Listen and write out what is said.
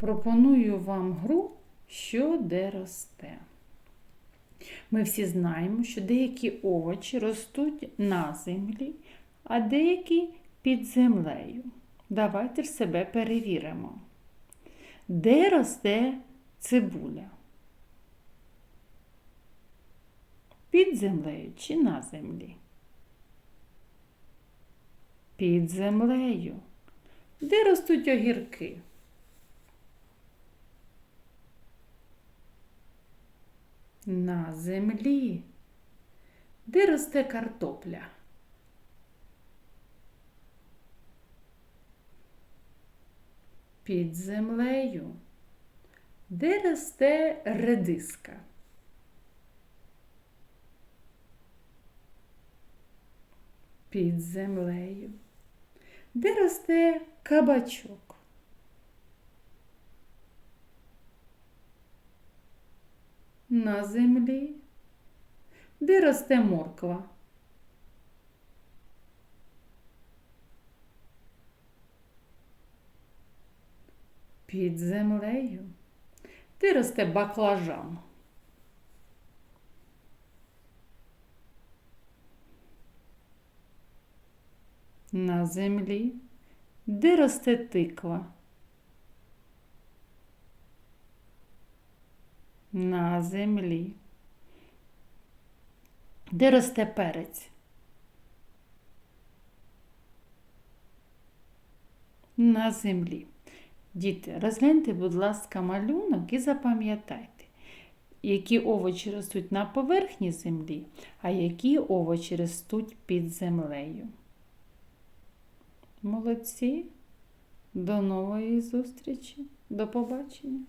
Пропоную вам гру, що де росте. Ми всі знаємо, що деякі овочі ростуть на землі, а деякі під землею. Давайте ж себе перевіримо. Де росте цибуля? Під землею чи на землі? Під землею. Де ростуть огірки? На землі. Де росте картопля? Під землею. Де росте редиска? Під землею. Де росте кабачок? На землі. Де росте морква? Під землею. Де росте баклажан? На землі. Де росте тиква? На землі. Де росте перець? На землі. Діти, розгляньте, будь ласка, малюнок і запам'ятайте, які овочі ростуть на поверхні землі, а які овочі ростуть під землею. Молодці. До нової зустрічі. До побачення.